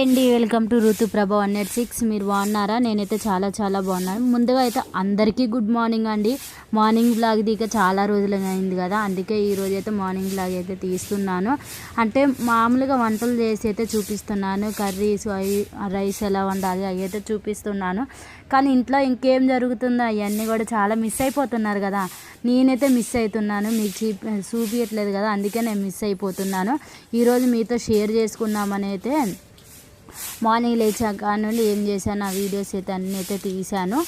Hi అండి welcome to Ruthu Prabha one eight six. మీరు బాగున్నారా? నేనైతే చాలా చాలా బాగున్నాను. ముందుగా అయితే అందరికీ గుడ్ మార్నింగ్ అండి. మార్నింగ్ బ్లాగ్ దిగ చాలా రోజులు అయింది కదా. అందుకే ఈరోజు అయితే మార్నింగ్ బ్లాగ్ అయితే తీస్తున్నాను. అంటే మామూలుగా వంటలు చేసి అయితే చూపిస్తున్నాను. కర్రీస్ అవి రైస్ ఎలా వండాలి అవి అయితే చూపిస్తున్నాను. కానీ ఇంట్లో ఇంకేం జరుగుతుందో అవన్నీ కూడా చాలా మిస్ అయిపోతున్నారు కదా. నేనైతే మిస్ అవుతున్నాను మీకు చూ చూపించట్లేదు కదా. అందుకే నేను మిస్ అయిపోతున్నాను. ఈరోజు మీతో షేర్ చేసుకుందామని అయితే మార్నింగ్ లేచాక నుండి ఏం చేశాను ఆ వీడియోస్ అయితే అన్నీ అయితే తీశాను.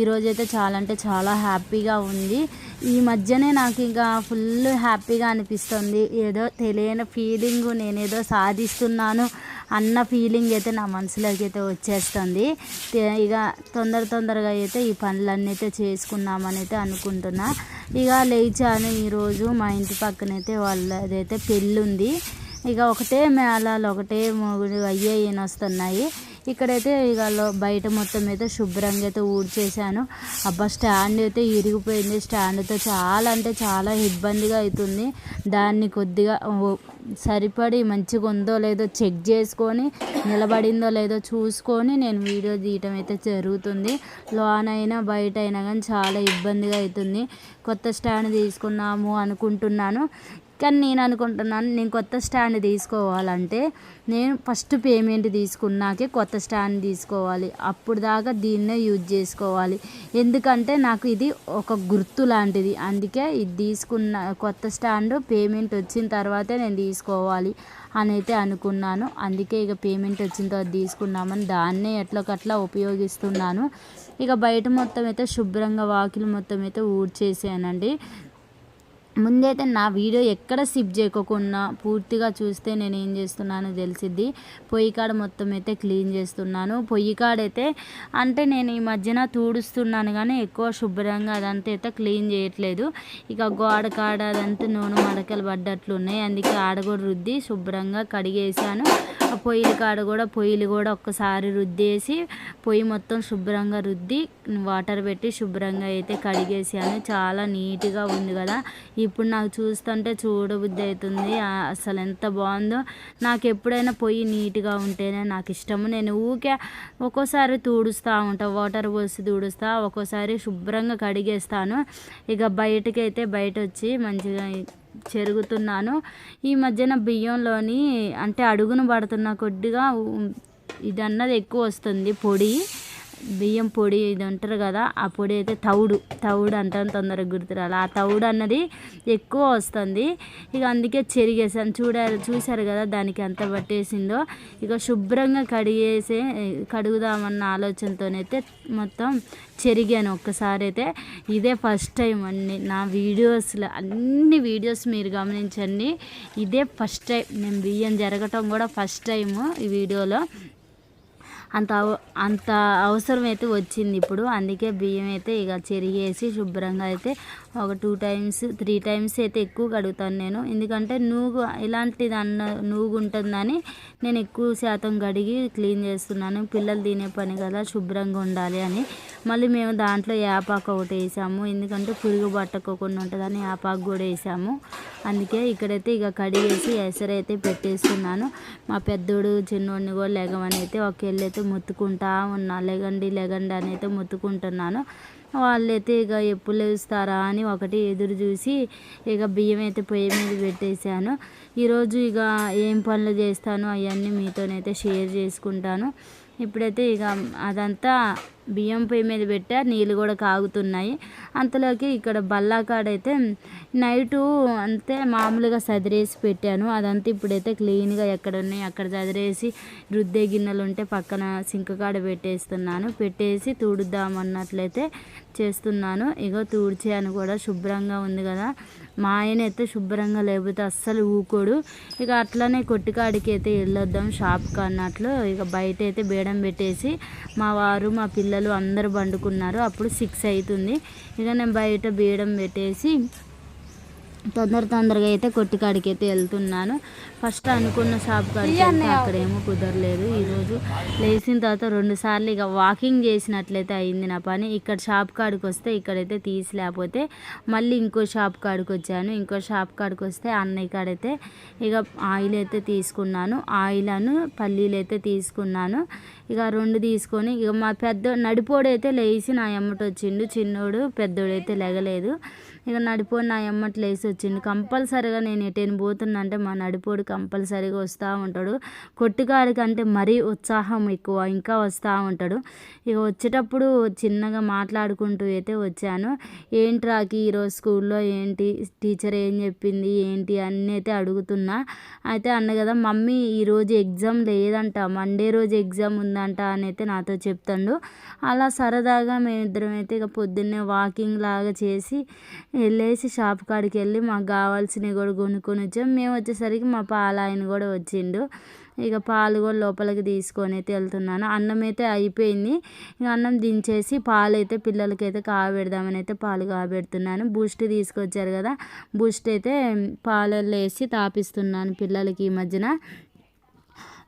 ఈరోజు అయితే చాలా అంటే చాలా హ్యాపీగా ఉంది. ఈ మధ్యనే నాకు ఇంకా ఫుల్ హ్యాపీగా అనిపిస్తుంది. ఏదో తెలియని ఫీలింగ్ నేనేదో సాధిస్తున్నాను అన్న ఫీలింగ్ అయితే నా మనసులోకి అయితే వచ్చేస్తుంది. ఇక తొందర తొందరగా అయితే ఈ పనులన్నీ అయితే చేసుకున్నామని అయితే అనుకుంటున్నా. ఇక లేచాను ఈరోజు మా ఇంటి పక్కనైతే వాళ్ళదైతే పెళ్ళి ఉంది ఇక ఒకటే మేళాలు ఒకటే మూడు అయ్యే ఈయన వస్తున్నాయి. ఇక్కడైతే ఇక లో- బయట మొత్తం అయితే శుభ్రంగా అయితే ఊడ్చేసాను అబ్బా స్టాండ్ అయితే ఇరిగిపోయింది. స్టాండ్తో చాలా అంటే చాలా ఇబ్బందిగా అవుతుంది. దాన్ని కొద్దిగా సరిపడి మంచిగా ఉందో లేదో చెక్ చేసుకొని నిలబడిందో లేదో చూసుకొని నేను వీడియో తీయటం అయితే జరుగుతుంది. లోన్ అయినా బయట అయినా కానీ చాలా ఇబ్బందిగా అవుతుంది. కొత్త స్టాండ్ తీసుకున్నాము అనుకుంటున్నాను. కానీ నేను అనుకుంటున్నాను నేను కొత్త స్టాండ్ తీసుకోవాలంటే నేను ఫస్ట్ పేమెంట్ తీసుకున్నాకే కొత్త స్టాండ్ తీసుకోవాలి. అప్పుడు దాకా దీన్నే యూజ్ చేసుకోవాలి. ఎందుకంటే నాకు ఇది ఒక గుర్తు లాంటిది. అందుకే ఇది తీసుకున్న కొత్త స్టాండ్ పేమెంట్ వచ్చిన తర్వాతే నేను తీసుకోవాలి అని అయితే అనుకున్నాను. అందుకే ఇక పేమెంట్ వచ్చిన తర్వాత తీసుకున్నామని దాన్నే ఎట్లకట్లా ఉపయోగిస్తున్నాను. ఇక బయట మొత్తం అయితే శుభ్రంగా వాకిలి మొత్తం అయితే ఊడ్చేసానండి. ముందైతే నా వీడియో ఎక్కడ స్కిప్ చేయకోకుండా పూర్తిగా చూస్తే నేను ఏం చేస్తున్నానో తెలిసిద్ది. పొయ్యి కాడ మొత్తం అయితే క్లీన్ చేస్తున్నాను. పొయ్యి కాడైతే అంటే నేను ఈ మధ్యన తూడుస్తున్నాను కానీ ఎక్కువ శుభ్రంగా అదంతా అయితే క్లీన్ చేయట్లేదు. ఇక గోడ కాడ అదంతా నూనె మడకలు పడ్డట్లు ఉన్నాయి అందుకే ఆడ కూడా రుద్ది శుభ్రంగా కడిగేసాను పొయ్యిల కాడ కూడా పొయ్యిలు కూడా ఒక్కసారి రుద్దేసి పొయ్యి మొత్తం శుభ్రంగా రుద్ది వాటర్ పెట్టి శుభ్రంగా అయితే కడిగేసాను. చాలా నీట్గా ఉంది కదా. ఇప్పుడు నాకు చూస్తుంటే చూడబుద్ధి అవుతుంది. అసలు ఎంత బాగుందో. నాకు ఎప్పుడైనా పొయ్యి నీట్గా ఉంటేనే నాకు ఇష్టము. నేను ఊకే ఒక్కోసారి తూడుస్తూ ఉంటా వాటర్ పోసి తూడుస్తా ఒక్కోసారి శుభ్రంగా కడిగేస్తాను. ఇక బయటకి అయితే బయట వచ్చి మంచిగా చెరుగుతున్నాను. ఈ మధ్యన బియ్యంలోని అంటే అడుగున పడుతున్న కొద్దిగా ఇదన్నది ఇది అన్నది ఎక్కువ వస్తుంది పొడి. బియ్యం పొడి ఇది అంటారు కదా ఆ పొడి అయితే తౌడు తౌడు అంటాం తొందరగా గుర్తురాలి. ఆ తౌడు అన్నది ఎక్కువ వస్తుంది. ఇక అందుకే చెరిగేసాను. చూడారు చూశారు కదా దానికి ఎంత పట్టేసిందో. ఇక శుభ్రంగా కడిగేసే కడుగుదామన్న ఆలోచనతోనైతే మొత్తం చెరిగాను ఒక్కసారి అయితే. ఇదే ఫస్ట్ టైం అన్ని నా వీడియోస్లో అన్ని వీడియోస్ మీరు గమనించండి. ఇదే ఫస్ట్ టైం. నేను బియ్యం జరగటం కూడా ఫస్ట్ టైము ఈ వీడియోలో. అంత అవ- అంత అవసరం అయితే వచ్చింది ఇప్పుడు. అందుకే బియ్యం అయితే ఇక చెరిగేసి శుభ్రంగా అయితే ఒక టూ టైమ్స్ త్రీ టైమ్స్ అయితే ఎక్కువ కడుగుతాను నేను. ఎందుకంటే నూగు ఇలాంటిది అన్న నూగు ఉంటుందని నేను ఎక్కువ శాతం కడిగి క్లీన్ చేస్తున్నాను. పిల్లలు తినే పని కదా శుభ్రంగా ఉండాలి అని. మళ్ళీ మేము దాంట్లో యాపాకు ఒకటి వేసాము. ఎందుకంటే పురుగు పట్టకోకుండా ఉంటుందని యాపాకు కూడా వేసాము. అందుకే ఇక్కడైతే ఇక కడిగేసి ఎసరైతే పెట్టేస్తున్నాను. మా పెద్దోడు చిన్నోడిని కూడా లెగమని అయితే ఒక అయితే మొత్తుకుంటా ఉన్నా. లెగండి లెగండి అని అయితే మొత్తుకుంటున్నాను. వాళ్ళైతే ఇక ఎప్పుడు లేస్తారా అని ఒకటి ఎదురు చూసి ఇక బియ్యం అయితే పొయ్యి మీద పెట్టేశాను. ఈరోజు ఇక ఏం పనులు చేస్తాను అవన్నీ మీతోనైతే షేర్ చేసుకుంటాను. ఇప్పుడైతే ఇక అదంతా బియ్యం పొయ్యి మీద పెట్టా నీళ్ళు కూడా కాగుతున్నాయి. అంతలోకి ఇక్కడ బల్లాకాడైతే నైటు అంతే మామూలుగా సదిరేసి పెట్టాను. అదంతా ఇప్పుడైతే క్లీన్గా ఎక్కడ ఉన్నాయి అక్కడ సదిరేసి రుద్దే గిన్నెలు ఉంటే పక్కన సింక్ కాడ పెట్టేస్తున్నాను. పెట్టేసి తుడుద్దామన్నట్లయితే చేస్తున్నాను. ఇగో తుడిచాను కూడా శుభ్రంగా ఉంది కదా. మా ఆయన అయితే శుభ్రంగా లేకపోతే అస్సలు ఊకోడు. ఇక అట్లనే కొట్టికాడికి అయితే వెళ్ళొద్దాం షాప్కి అన్నట్లు ఇక బయట అయితే బేడం పెట్టేసి మా వారు మా పిల్లలు అందరు పండుకున్నారు. అప్పుడు సిక్స్ అవుతుంది. ఇక నేను బయట బీడం పెట్టేసి తొందర తొందరగా అయితే కొట్టి కాడికి అయితే వెళ్తున్నాను. ఫస్ట్ అనుకున్న షాప్ కాడికి అక్కడేమో కుదరలేదు. ఈరోజు లేచిన తర్వాత రెండు సార్లు ఇక వాకింగ్ చేసినట్లయితే అయింది నా పని. ఇక్కడ షాప్ కాడికి వస్తే ఇక్కడైతే తీసి లేకపోతే మళ్ళీ ఇంకో షాప్ కాడికి వచ్చాను. ఇంకో షాప్ కాడికి వస్తే అన్నయ్య కాడైతే ఇక ఆయిల్ అయితే తీసుకున్నాను. ఆయిల్ అను పల్లీలు అయితే తీసుకున్నాను. ఇక రెండు తీసుకొని ఇక మా పెద్ద నడిపోడు అయితే లేచి నా ఎమ్మటి వచ్చిండు. చిన్నోడు పెద్దోడు అయితే లెగలేదు. ఇక నడిపోడు నా ఎమ్మటి లేచి వచ్చిండు కంపల్సరిగా నేను ఎటైనా పోతున్నా అంటే మా నడిపోడు కంపల్సరీగా వస్తూ ఉంటాడు. కొట్టుకాడి కంటే మరీ ఉత్సాహం ఎక్కువ ఇంకా వస్తూ ఉంటాడు. ఇక వచ్చేటప్పుడు చిన్నగా మాట్లాడుకుంటూ అయితే వచ్చాను. ఏంట్రాకి ఈరోజు స్కూల్లో ఏంటి? టీచర్ ఏం చెప్పింది? ఏంటి? అన్నీ అయితే అడుగుతున్నా. అయితే అన్న కదా మమ్మీ ఈరోజు ఎగ్జామ్ లేదంట. మండే రోజు ఎగ్జామ్ ఉందంట అని అయితే నాతో చెప్తాడు. అలా సరదాగా మేమిద్దరం అయితే ఇక పొద్దున్నే వాకింగ్ లాగా చేసి వెళ్ళేసి షాప్ కాడికి వెళ్ళి మాకు కావాల్సినవి కూడా కొనుక్కొని వచ్చాం. మేము వచ్చేసరికి మా పాల ఆయన కూడా వచ్చిండు. ఇక పాలు కూడా లోపలికి తీసుకొని అయితే వెళ్తున్నాను. అన్నం అయితే అయిపోయింది. ఇక అన్నం దించేసి పాలు అయితే పిల్లలకి అయితే కాబెడదామని అయితే పాలు కాబెడుతున్నాను బూస్ట్ తీసుకొచ్చారు కదా. బూస్ట్ అయితే పాలల్లో వేసి తాపిస్తున్నాను పిల్లలకి ఈ మధ్యన.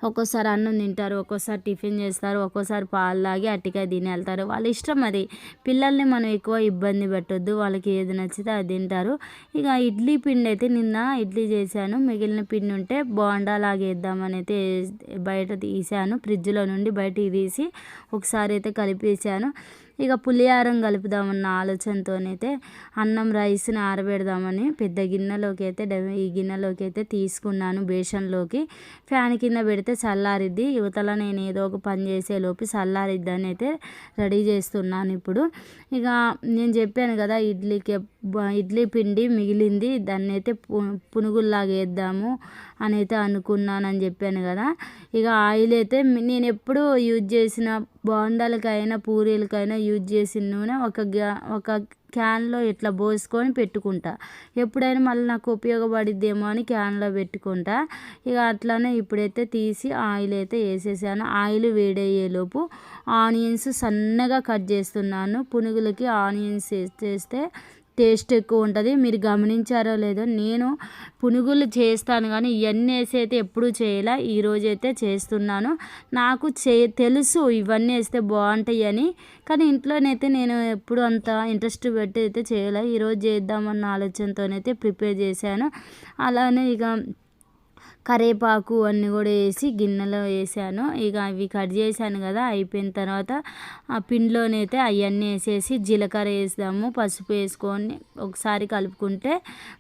ఒక్కోసారి అన్నం తింటారు ఒక్కోసారి టిఫిన్ చేస్తారు ఒక్కోసారి పాలు తాగి అట్టికాయ తిని వెళ్తారు. వాళ్ళ ఇష్టం అది. పిల్లల్ని మనం ఎక్కువ ఇబ్బంది పెట్టొద్దు. వాళ్ళకి ఏది నచ్చితే అది తింటారు. ఇక ఇడ్లీ పిండి అయితే నిన్న ఇడ్లీ చేశాను. మిగిలిన పిండి ఉంటే బోండా లాగేద్దామని అయితే బయట తీసాను ఫ్రిడ్జ్లో నుండి బయట తీసి ఒకసారి అయితే కలిపేసాను ఇక పులిహారం కలుపుదామన్న ఆలోచనతోనైతే అన్నం రైస్ని ఆరబెడదామని పెద్ద గిన్నెలోకి అయితే డె- ఈ గిన్నెలోకి అయితే తీసుకున్నాను బేషన్లోకి. ఫ్యాన్ కింద పెడితే చల్లారిద్ది. యువతల నేను ఏదో ఒక పని చేసేలోపు చల్లారిద్ది అని అయితే రెడీ చేస్తున్నాను ఇప్పుడు. ఇక నేను చెప్పాను కదా ఇడ్లీకి ఇడ్లీ పిండి మిగిలింది. దాన్ని అయితే పు పునుగుల్లాగా వేద్దాము అని అయితే అనుకున్నానని చెప్పాను కదా. ఇక ఆయిల్ అయితే నేను ఎప్పుడు యూజ్ చేసిన బోండాలకైనా పూరీలకైనా యూజ్ చేసిన నూనె ఒక ఒక క్యాన్లో ఇట్లా పోసుకొని పెట్టుకుంటా. ఎప్పుడైనా మళ్ళీ నాకు ఉపయోగపడిద్దేమో అని క్యాన్లో పెట్టుకుంటా. ఇక అట్లానే ఇప్పుడైతే తీసి ఆయిల్ అయితే వేసేసాను. ఆయిల్ వేడయ్యేలోపు ఆనియన్స్ సన్నగా కట్ చేస్తున్నాను. పునుగులకి ఆనియన్స్ వేస్తే టేస్ట్ ఎక్కువ ఉంటుంది. మీరు గమనించారో లేదో నేను పునుగులు చేస్తాను కానీ ఇవన్నీ వేసి అయితే ఎప్పుడూ చేయలే. ఈరోజు అయితే చేస్తున్నాను. నాకు చే తెలుసు ఇవన్నీ వేస్తే బాగుంటాయి అని. కానీ ఇంట్లోనైతే నేను ఎప్పుడు అంత ఇంట్రెస్ట్ పెట్టి అయితే చేయలే. ఈరోజు చేద్దామన్న ఆలోచనతోనైతే ప్రిపేర్ చేశాను. అలానే ఇక కరివేపాకు అన్నీ కూడా వేసి గిన్నెలో వేసాను. ఇక అవి కట్ చేశాను కదా అయిపోయిన తర్వాత ఆ పిండిలోనైతే అవన్నీ వేసేసి జీలకర్ర వేసాము పసుపు వేసుకొని ఒకసారి కలుపుకుంటే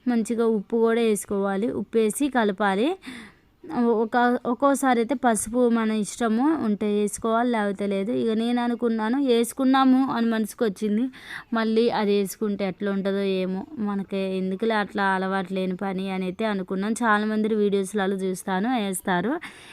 మంచిగా ఉప్పు కూడా వేసుకోవాలి. ఉప్పు వేసి కలపాలి. ఒక ఒక్కోసారి అయితే పసుపు మన ఇష్టము ఉంటే వేసుకోవాలి లేకపోతే లేదు. ఇక నేను అనుకున్నాను వేసుకున్నాము అని మనసుకు వచ్చింది. మళ్ళీ అది వేసుకుంటే ఎట్లా ఉంటుందో ఏమో. మనకి ఎందుకులే అట్లా అలవాటు లేని పని అని అయితే అనుకున్నాను. చాలామంది వీడియోస్లలో చూస్తాను వేస్తారు.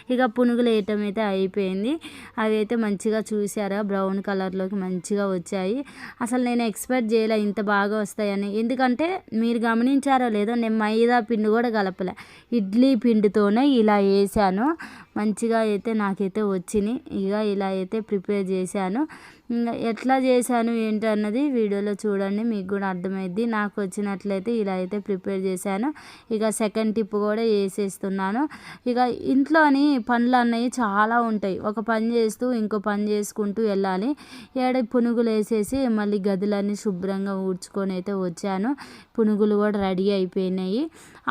ఇక పునుగులు వేయటం అయితే అయిపోయింది. అవి అయితే మంచిగా చూసారా బ్రౌన్ కలర్లోకి మంచిగా వచ్చాయి. అసలు నేను ఎక్స్పెక్ట్ చేయలే ఇంత బాగా వస్తాయని. ఎందుకంటే మీరు గమనించారో లేదో నేను మైదా పిండి కూడా కలపలే. ఇడ్లీ పిండితోనే ఇలా వేసాను మంచిగా అయితే నాకైతే వచ్చినాయి. ఇక ఇలా అయితే ప్రిపేర్ చేశాను. ఇంకా ఎట్లా చేశాను ఏంటి అన్నది వీడియోలో చూడండి మీకు కూడా అర్థమైద్ది. నాకు వచ్చినట్లయితే ఇలా అయితే ప్రిపేర్ చేశాను. ఇక సెకండ్ టిప్ కూడా వేసేస్తున్నాను. ఇక ఇంట్లోని పనులు అన్నవి చాలా ఉంటాయి. ఒక పని చేస్తూ ఇంకో పని చేసుకుంటూ వెళ్ళాలి. ఏడ పునుగులు వేసేసి మళ్ళీ గదులన్నీ శుభ్రంగా ఊడ్చుకొని అయితే వచ్చాను. పునుగులు కూడా రెడీ అయిపోయినాయి.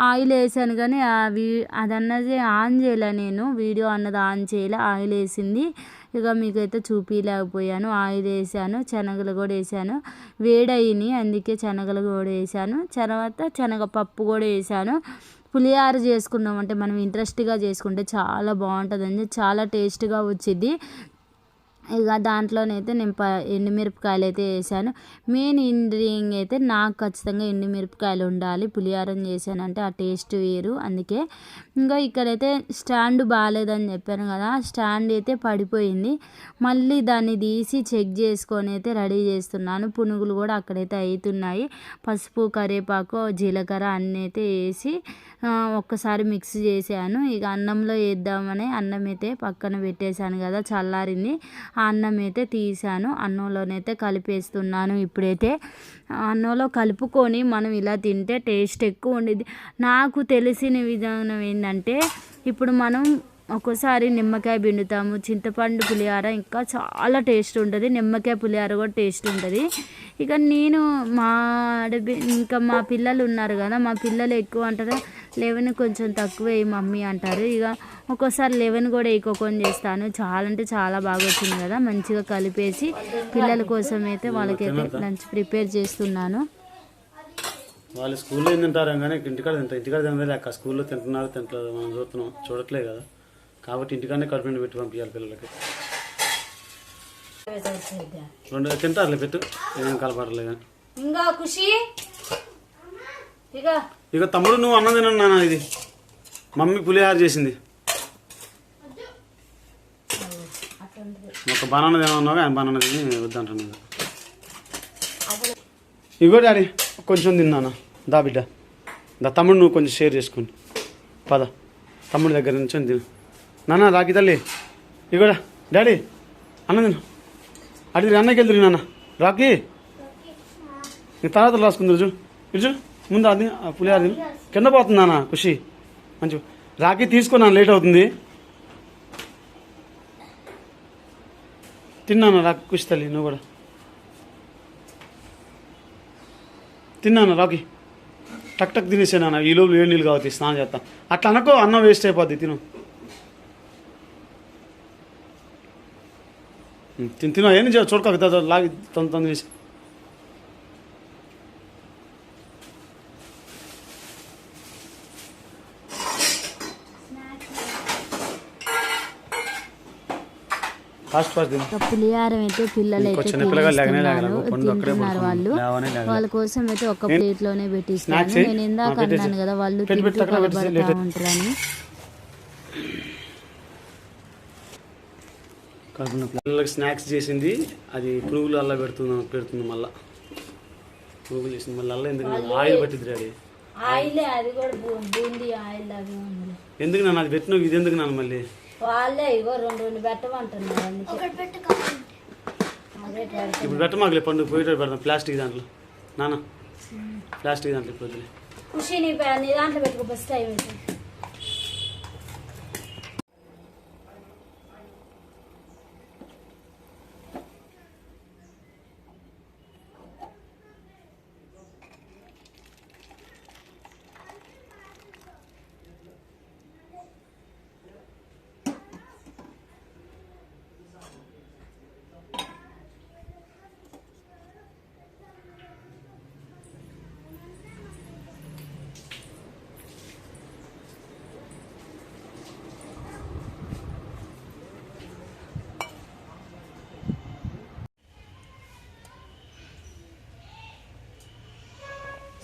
ఆయిల్ వేసాను కానీ అవి అదన్నది ఆన్ చేయలే నేను. వీడియో అన్నది ఆన్ చేయలే ఆయిల్ వేసింది. ఇక మీకైతే చూపించలేకపోయాను ఆయిల్ వేసాను శనగలు కూడా వేసాను. వేడయినాయి అందుకే శనగలు కూడా వేసాను. తర్వాత శనగపప్పు కూడా వేసాను. పులిహార చేసుకున్నామంటే మనం ఇంట్రెస్ట్గా చేసుకుంటే చాలా బాగుంటుందండి. చాలా టేస్ట్గా వచ్చింది ఇక దాంట్లోనైతే నేను ప ఎండుమిరపకాయలు అయితే వేసాను. మెయిన్ ఇంగ్రీడియంట్ అయితే నాకు ఖచ్చితంగా ఎండుమిరపకాయలు ఉండాలి. పులిహారం చేశానంటే ఆ టేస్ట్ వేరు. అందుకే ఇంకా ఇక్కడైతే స్టాండ్ బాగాలేదని చెప్పాను కదా స్టాండ్ అయితే పడిపోయింది. మళ్ళీ దాన్ని తీసి చెక్ చేసుకొని అయితే రెడీ చేస్తున్నాను. పునుగులు కూడా అక్కడైతే అవుతున్నాయి పసుపు కరివేపాకు జీలకర్ర అన్నీ అయితే వేసి ఒక్కసారి మిక్స్ చేశాను. ఇక అన్నంలో వేద్దామని అన్నం అయితే పక్కన పెట్టేశాను కదా చల్లారింది. ఆ అన్నం అయితే తీసాను అన్నంలోనైతే కలిపేస్తున్నాను ఇప్పుడైతే. అన్నంలో కలుపుకొని మనం ఇలా తింటే టేస్ట్ ఎక్కువ ఉండేది. నాకు తెలిసిన విధానం ఏంటంటే ఇప్పుడు మనం ఒక్కోసారి నిమ్మకాయ పిండుతాము చింతపండు పులిహార ఇంకా చాలా టేస్ట్ ఉంటుంది. నిమ్మకాయ పులిహార కూడా టేస్ట్ ఉంటుంది. ఇక నేను మా ఆడబి ఇంకా మా పిల్లలు ఉన్నారు కదా మా పిల్లలు ఎక్కువ అంటారు లేవని కొంచెం తక్కువ మమ్మీ అంటారు. ఇక ఒక్కోసారి లెవెన్ కూడా వేయకోకొని చేస్తాను. చాలా అంటే చాలా బాగా వచ్చింది కదా. మంచిగా కలిపేసి పిల్లల కోసం అయితే వాళ్ళకైతే లంచ్ ప్రిపేర్ చేస్తున్నాను. వాళ్ళు స్కూల్లో ఏం తింటారు కానీ ఇంటికాడ తింటారు ఇంటికాడ తినదే లేక స్కూల్లో తింటున్నారు తింటలేదు? మనం చూస్తున్నాం. చూడట్లే కదా. కాబట్టి ఇంటికాడనే కడుపు పెట్టి పంపించాలి పిల్లలకి. రెండు తింటారులే పెట్టు. ఏం కలపడలే కానీ. ఇంకా ఖుషి? ఇక ఇక తమ్ముడు నువ్వు అన్నం తినను నాన్న ఇది. మమ్మీ పులిహార చేసింది. ఒక బనానా తినన్నావు ఆయన బనానా తిని వద్దంటున్నాను ఇగో డాడీ కొంచెం తిన్నానా? దా బిడ్డ. దా తమ్ముడు నువ్వు కొంచెం షేర్ చేసుకోండి. పద. తమ్ముడి దగ్గర నుంచి తిను. నాన్న రాకి తల్లి. ఇగోడా డాడీ అన్న తిను. అడిగి అన్నకి వెళ్తురు నాన్న. రాకి? నీ తర్వాత రాసుకుందరు చూ ఇటు ముందు అది ఆ పులిహార తిను. కింద పోతుంది నాన్న ఖుషి. మంచి రాకి తీసుకున్నాను లేట్ అవుతుంది. తిన్నాను? రాకి ఖుషి తల్లి నువ్వు కూడా. తిన్నాను? రాకి. టక్ టక్ తినేసాను ఈ లోపల ఏడు నీళ్ళు కావచ్చు స్నానం చేస్తా. అట్లా అనుకో అన్నం వేస్ట్ అయిపోద్ది తిను. తిను తిను. ఏం చూడక లాగి తొందర తొందర తినేసి ఫాస్ట్ ఫాస్ట్ పులిహారం అయితే పిల్లలు అయితే తింటున్నారు. వాళ్ళు. వాళ్ళ కోసం అయితే ఒక ప్లేట్లోనే పెట్టిస్తాను. స్నాక్స్ నేను ఇందాక. అన్నాను కదా వాళ్ళు పెట్టి పెట్టి తింటూ కలబడతా లేట్ ఉంటారని పిల్లలకి స్నాక్స్ చేసింది. అది పురుగులు అల్లా పెడుతుంది పెడుతుంది మళ్ళా. పురుగులు చేసింది. మళ్ళీ అల్లా ఎందుకు? ఆయిల్ పట్టింది డాడీ ఆయిల్ అది కూడా బూందీ ఆయిల్ లాగే ఉంది. ఎందుకు నన్ను? అది పెట్టిన ఇది ఎందుకు నన్ను మళ్ళీ? వాళ్ళే ఇగో రెండు రెండు పెట్టమంటున్నారు. ఇప్పుడు పెట్టమాకలే పండుగ పోయేటప్పుడు పెడతాం ప్లాస్టిక్ దాంట్లో. నాన్న ప్లాస్టిక్ దాంట్లో ఇప్పుడు. ఖుషి నీ దాంట్లో పెట్టుకో ఫస్ట్ టైం అయితే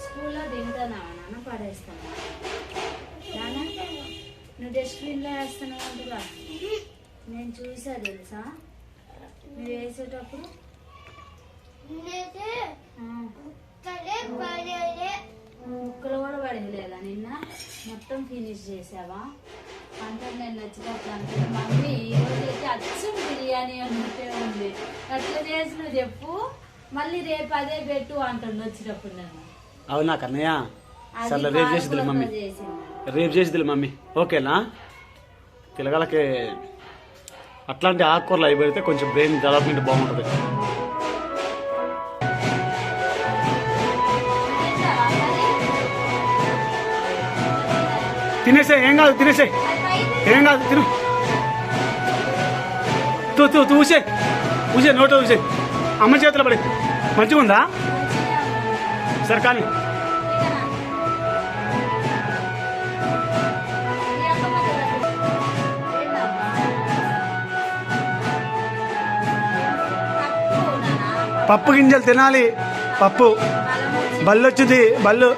స్కూల్లో తింటానా నాన్న పడేస్తాను నాన్న డస్ట్బిన్లో వేస్తున్నావు అందులో? నేను చూసా తెలుసా? నువ్వు వేసేటప్పుడు? ముక్కలు కూడా పడేయలేదా నిన్న? మొత్తం ఫినిష్ చేసావా? అంటే నేను వచ్చేటప్పుడు అంటే మమ్మీ ఈరోజు అయితే అచ్చం బిర్యానీ అన్నట్టే ఉంది. అట్లా చేసి నువ్వు చెప్పు. మళ్ళీ రేపు అదే పెట్టు అంటుంది వచ్చేటప్పుడు నన్ను. అవునా కన్నయ్య? చేసింది. రేపు చేసిదిలే మమ్మీ. ఓకేనా? పిల్లగాళ్ళకి అట్లాంటి ఆకుకూరలు అవి పెడితే కొంచెం బ్రెయిన్ డెవలప్మెంట్ బాగుంటుంది. తినేసే ఏం కాదు తినేసే. ఏం కాదు తిను. తూ తూ తూ ఊసే. ఊసే నోట ఊసే. అమ్మ చేతిలో పడి. మంచిగా ఉందా సరే కానీ పప్పు గింజలు తినాలి. పప్పు. బళ్ళు వచ్చింది బల్లు.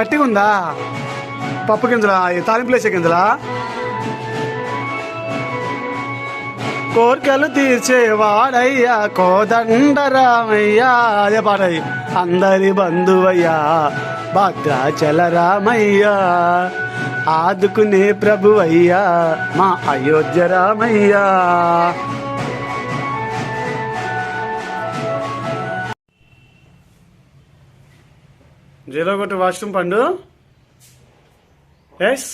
గట్టిగా ఉందా పప్పు గింజలా? ఈ తాలింపులు వేసే గింజలా? కోరికలు తీర్చేవాడయ్యా కోదండరామయ్యా. అదే పాట అందరి బంధువయ్యా. భద్రాచల రామయ్యా. ఆదుకునే ప్రభువయ్యా. మా అయోధ్య రామయ్యా. జీరో ఒకటి వాష్రూమ్ పండు. ఎస్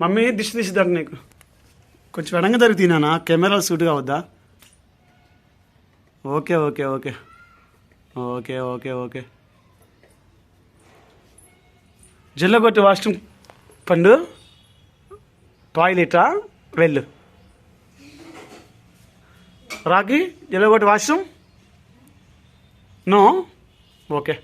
మమ్మీ దిష్టి తీసిద్దాడు నీకు. కొంచెం ఎడంగా జరుగుతున్నానా కెమెరాలు suit కావద్దా? Okay okay okay. Okay okay okay. జిల్లగొట్టి washroom పండు. టాయిలెటా? వెళ్ళు. రాకి జిల్లగొట్టి వాష్రూమ్? నో? ఓకే.